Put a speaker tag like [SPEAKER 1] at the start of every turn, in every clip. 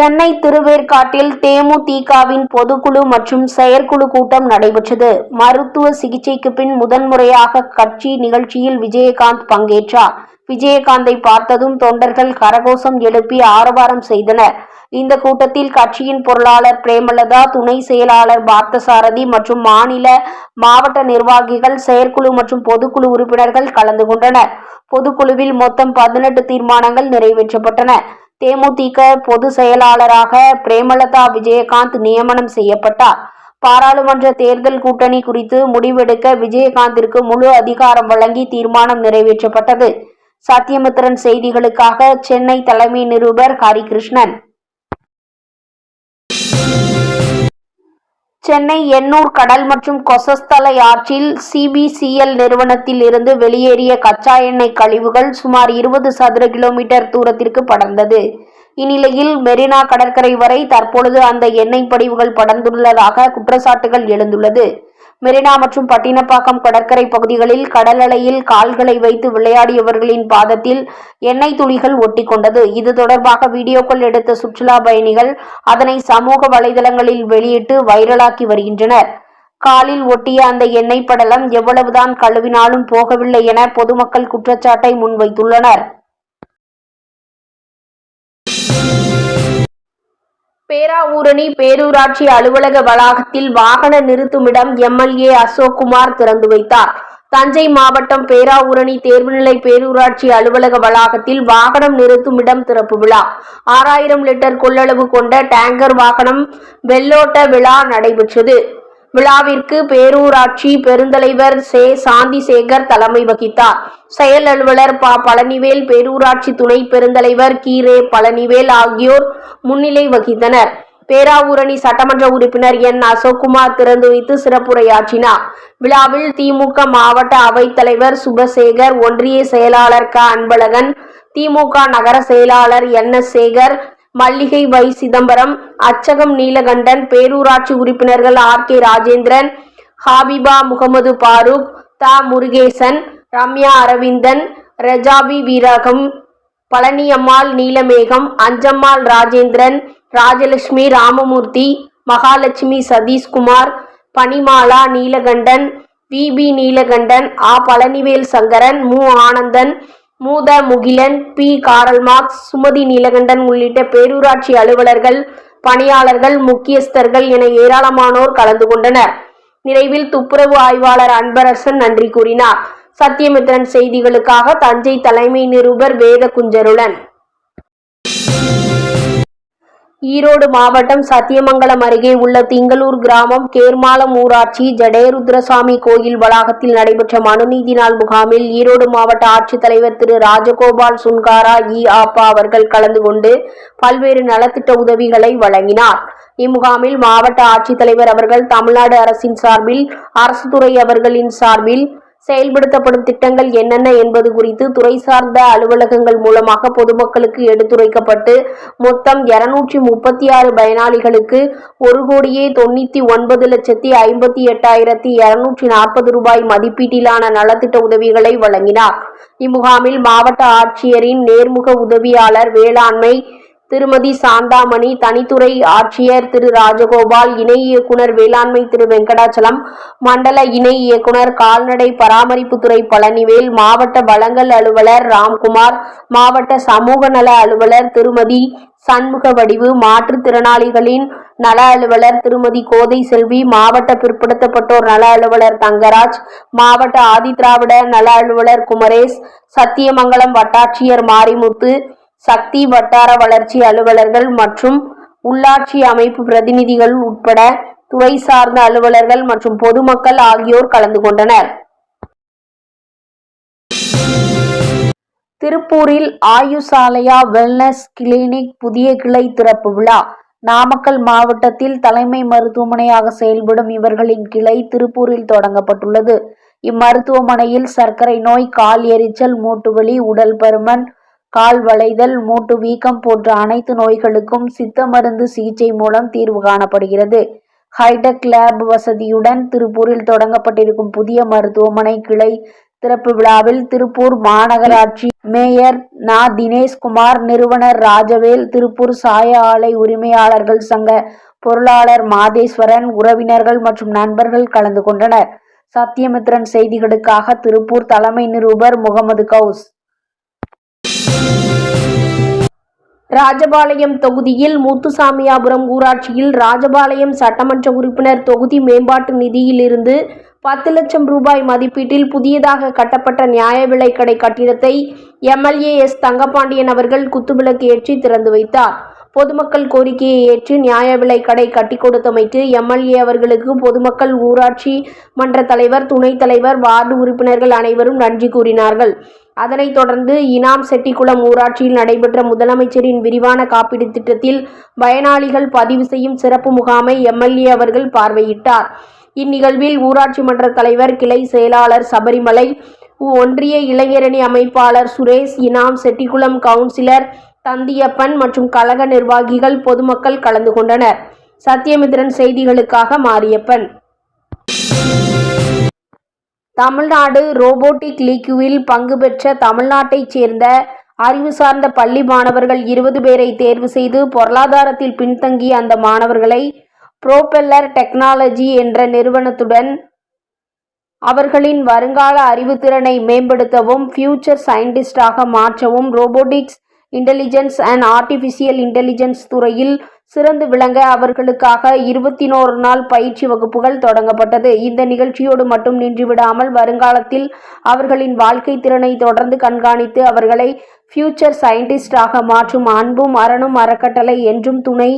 [SPEAKER 1] சென்னை திருவேற்காட்டில் தேமுதிகவின் பொதுக்குழு மற்றும் செயற்குழு கூட்டம் நடைபெற்றது. மருத்துவ சிகிச்சைக்கு பின் முதன்முறையாக கட்சி நிகழ்ச்சியில் விஜயகாந்த் பங்கேற்றார். விஜயகாந்தை பார்த்ததும் தொண்டர்கள் கரகோஷம் எழுப்பி ஆரவாரம் செய்தனர். இந்த கூட்டத்தில் கட்சியின் பொருளாளர் பிரேமலதா துணை செயலாளர் பார்த்தசாரதி மற்றும் மாநில மாவட்ட நிர்வாகிகள் செயற்குழு மற்றும் பொதுக்குழு உறுப்பினர்கள் கலந்து கொண்டனர். பொதுக்குழுவில் மொத்தம் பதினெட்டு தீர்மானங்கள் நிறைவேற்றப்பட்டன. தேமுதிக பொது செயலாளராக பிரேமலதா விஜயகாந்த் நியமனம் செய்யப்பட்டார். பாராளுமன்ற தேர்தல் கூட்டணி குறித்து முடிவெடுக்க விஜயகாந்திற்கு முழு அதிகாரம் வழங்கி தீர்மானம் நிறைவேற்றப்பட்டது. சத்தியமித்திரன் செய்திகளுக்காக சென்னை தலைமை நிருபர் ஹரிகிருஷ்ணன். சென்னை எண்ணூர் கடல் மற்றும் கொசஸ்தலை ஆற்றில் சிபிசிஎல் நிறுவனத்தில் இருந்து வெளியேறிய கச்சா எண்ணெய் கழிவுகள் சுமார் இருபது சதுர கிலோமீட்டர் தூரத்திற்கு படர்ந்தது. இந்நிலையில் மெரினா கடற்கரை வரை தற்பொழுது அந்த எண்ணெய் படிவுகள் படர்ந்துள்ளதாக குற்றச்சாட்டுகள் எழுந்துள்ளது. மெரினா மற்றும் பட்டினப்பாக்கம் கடற்கரை பகுதிகளில் கடல் அலையில் கால்களை வைத்து விளையாடியவர்களின் பாதத்தில் எண்ணெய் துளிகள் ஒட்டிக்கொண்டது. இது தொடர்பாக வீடியோக்கள் எடுத்த சுற்றுலா பயணிகள் அதனை சமூக வலைதளங்களில் வெளியிட்டு வைரலாக்கி வருகின்றனர். காலில் ஒட்டிய அந்த எண்ணெய் படலம் எவ்வளவுதான் கழுவினாலும் போகவில்லை என பொதுமக்கள் குற்றச்சாட்டை முன்வைத்துள்ளனர். பேராவூரணி பேரூராட்சி அலுவலக வளாகத்தில் வாகன நிறுத்துமிடம் எம்எல்ஏ அசோக்குமார் திறந்து வைத்தார். தஞ்சை மாவட்டம் பேராவூரணி தேர்வுநிலை பேரூராட்சி அலுவலக வளாகத்தில் வாகனம் நிறுத்துமிடம் திறப்பு விழா. ஆறாயிரம் லிட்டர் கொள்ளளவு கொண்ட டேங்கர் வாகனம் வெள்ளோட்ட விழா நடைபெற்றது. விழாவிற்கு பேரூராட்சி பெருந்தலைவர் சே. சாந்திசேகர் தலைமை வகித்தார். செயல் அலுவலர் ப. பழனிவேல் பேரூராட்சி துணை பெருந்தலைவர் கீரே பழனிவேல் ஆகியோர் முன்னிலை வகித்தனர். பேராவூரணி சட்டமன்ற உறுப்பினர் என். அசோக்குமார் திறந்து வைத்து சிறப்புரையாற்றினார். விழாவில் திமுக மாவட்ட அவைத்தலைவர் சுபசேகர் ஒன்றிய செயலாளர் க. அன்பழகன் திமுக நகர செயலாளர் என். எஸ். சேகர் மல்லிகை வை. சிதம்பரம் அச்சகம் நீலகண்டன் பேரூராட்சி உறுப்பினர்கள் ஆர். கே. ராஜேந்திரன் ஹாபிபா முகமது பாரூக் தா. முருகேசன் ரம்யா அரவிந்தன் ரெஜாபி வீரகம் பழனியம்மாள் நீலமேகம் அஞ்சம்மாள் ராஜேந்திரன் ராஜலட்சுமி ராமமூர்த்தி மகாலட்சுமி சதீஷ்குமார் பனிமாலா நீலகண்டன் வி. பி. நீலகண்டன் ஆ. பழனிவேல் சங்கரன் மு. Anandan மூத Mugilan P. Karl Marx Sumathi Neelakandan உள்ளிட்ட பேரூராட்சி அலுவலர்கள் பணியாளர்கள் முக்கியஸ்தர்கள் என ஏராளமானோர் கலந்து கொண்டனர். நிறைவில் துப்புரவு ஆய்வாளர் அன்பரசன் நன்றி கூறினார். சத்தியமித்ரன் செய்திகளுக்காக தஞ்சை தலைமை நிருபர் வேத குஞ்சருடன் ஈரோடு மாவட்டம் சத்தியமங்கலம் அருகே உள்ள திங்களூர் கிராமம் கேர்மாலம் ஊராட்சி ஜடேருத்ரசாமி கோயில் வளாகத்தில் நடைபெற்ற மனுநீதி நாள் முகாமில் ஈரோடு மாவட்ட ஆட்சித்தலைவர் திரு ராஜகோபால் சுன்காரா இ. ஆப்பா அவர்கள் கலந்து கொண்டு பல்வேறு நலத்திட்ட உதவிகளை வழங்கினார். இம்முகாமில் மாவட்ட ஆட்சித்தலைவர் அவர்கள் தமிழ்நாடு அரசின் சார்பில் அரசு துறை அவர்களின் சார்பில் செயல்படுத்தப்படும் திட்டங்கள் என்னென்ன என்பது குறித்து துறை சார்ந்த அலுவலகங்கள் மூலமாக பொதுமக்களுக்கு எடுத்துரைக்கப்பட்டு மொத்தம் இருநூற்றி முப்பத்தி ஆறு பயனாளிகளுக்கு ஒரு கோடியே தொண்ணூத்தி ஒன்பது லட்சத்தி ஐம்பத்தி எட்டாயிரத்தி இருநூற்றி நாற்பது ரூபாய் மதிப்பீட்டிலான நலத்திட்ட உதவிகளை வழங்கினார். இம்முகாமில் மாவட்ட ஆட்சியரின் நேர்முக உதவியாளர் வேளாண்மை திருமதி சாந்தாமணி தனித்துறை ஆட்சியர் திரு ராஜகோபால் இணை இயக்குனர் வேளாண்மை திரு வெங்கடாச்சலம் மண்டல இணை இயக்குனர் கால்நடை பராமரிப்புத்துறை பழனிவேல் மாவட்ட வளங்கள் அலுவலர் ராம்குமார் மாவட்ட சமூக நல அலுவலர் திருமதி சண்முக வடிவு மாற்றுத்திறனாளிகளின் நல அலுவலர் திருமதி கோதை செல்வி மாவட்ட பிற்படுத்தப்பட்டோர் நல அலுவலர் தங்கராஜ் மாவட்ட ஆதிதிராவிட நல அலுவலர் குமரேஷ் சத்தியமங்கலம் வட்டாட்சியர் மாரிமுத்து சக்தி வட்டார வளர்ச்சி அலுவலர்கள் மற்றும் உள்ளாட்சி அமைப்பு பிரதிநிதிகள் உட்பட துறை சார்ந்த அலுவலர்கள் மற்றும் பொதுமக்கள் ஆகியோர் கலந்து கொண்டனர். திருப்பூரில் ஆயுசாலயா வெல்னஸ் கிளினிக் புதிய கிளை திறப்பு விழா. நாமக்கல் மாவட்டத்தில் தலைமை மருத்துவமனையாக செயல்படும் இவர்களின் கிளை திருப்பூரில் தொடங்கப்பட்டுள்ளது. இம்மருத்துவமனையில் சர்க்கரை நோய் கால் எரிச்சல் மூட்டுவலி உடல் பருமன் கால் வளைதல் மூட்டு வீக்கம் போன்ற அனைத்து நோய்களுக்கும் சித்த மருந்து சிகிச்சை மூலம் தீர்வு காணப்படுகிறது. ஹைடெக் லேப் வசதியுடன் திருப்பூரில் தொடங்கப்பட்டிருக்கும் புதிய மருத்துவமனை கிளை
[SPEAKER 2] திறப்பு விழாவில் திருப்பூர் மாநகராட்சி மேயர் நா. தினேஷ்குமார் நிறுவனர் ராஜவேல் திருப்பூர் சாய ஆலை உரிமையாளர்கள் சங்க பொருளாளர் மாதேஸ்வரன் உறவினர்கள் மற்றும் நண்பர்கள் கலந்து கொண்டனர். சத்தியமித்ரன் செய்திகளுக்காக திருப்பூர் தலைமை நிருபர் முகமது கவுஸ்.
[SPEAKER 1] ராஜபாளையம் தொகுதியில் முத்துசாமியாபுரம் ஊராட்சியில் ராஜபாளையம் சட்டமன்ற உறுப்பினர் தொகுதி மேம்பாட்டு நிதியிலிருந்து பத்து லட்சம் ரூபாய் மதிப்பீட்டில் புதியதாக கட்டப்பட்ட நியாய விலைக்கடை கட்டிடத்தை எம்எல்ஏ எஸ் தங்கபாண்டியன் அவர்கள் குத்துவிளக்கு ஏற்றி திறந்து வைத்தார். பொதுமக்கள் கோரிக்கையை ஏற்று நியாய விலை கடை கட்டி கொடுத்தமைக்கு எம்எல்ஏ அவர்களுக்கு பொதுமக்கள் ஊராட்சி மன்ற தலைவர் துணைத் தலைவர் வார்டு உறுப்பினர்கள் அனைவரும் நன்றி கூறினார்கள். அதனைத் தொடர்ந்து இனாம் செட்டிக்குளம் ஊராட்சியில் நடைபெற்ற முதலமைச்சரின் விரிவான காப்பீடு திட்டத்தில் பயனாளிகள் பதிவு செய்யும் சிறப்பு முகாமை எம்எல்ஏ அவர்கள் பார்வையிட்டார். இந்நிகழ்வில் ஊராட்சி மன்ற தலைவர் கிளை செயலாளர் சபரிமலை ஒன்றிய இளைஞரணி அமைப்பாளர் சுரேஷ் இனாம் செட்டிக்குளம் கவுன்சிலர் தந்தியப்பன் மற்றும் கழக நிர்வாகிகள் பொதுமக்கள் கலந்து கொண்டனர். சத்தியமித்ரன் செய்திகளுக்காக மாரியப்பன். தமிழ்நாடு ரோபோட்டிக் லீக்குவில் பங்கு பெற்ற தமிழ்நாட்டைச் சேர்ந்த அறிவு சார்ந்த பள்ளி மாணவர்கள் இருபது பேரை தேர்வு செய்து பொருளாதாரத்தில் பின்தங்கிய அந்த மாணவர்களை புரோபெல்லர் டெக்னாலஜி என்ற நிறுவனத்துடன் அவர்களின் வருங்கால அறிவுத்திறனை மேம்படுத்தவும் ஃபியூச்சர் சயின்டிஸ்டாக மாற்றவும் robotics intelligence and artificial intelligence துறையில் சிறந்து விளங்க அவர்களுக்காக இருபத்தி நோரு நாள் பயிற்சி வகுப்புகள் தொடங்கப்பட்டது. இந்த நிகழ்ச்சியோடு மட்டும் நின்றுவிடாமல் வருங்காலத்தில் அவர்களின் வாழ்க்கை திறனை தொடர்ந்து கண்காணித்து அவர்களை ஃபியூச்சர் சயின்டிஸ்டாக மாற்றும் அன்பும் அரணும் அறக்கட்டளை என்றும் துணை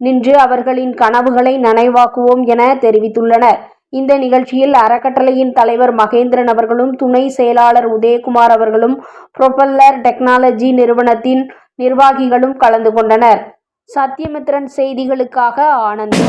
[SPEAKER 1] நின்று அவர்களின் கனவுகளை நனைவாக்குவோம் என தெரிவித்துள்ளனர். இந்த நிகழ்ச்சியில் அறக்கட்டளையின் தலைவர் மகேந்திரன் அவர்களும் துணை செயலாளர் உதயகுமார் அவர்களும் புரொபல்லர் டெக்னாலஜி நிறுவனத்தின் நிர்வாகிகளும் கலந்து கொண்டனர். சத்யமித்ரன் செய்திகளுக்காக ஆனந்த்.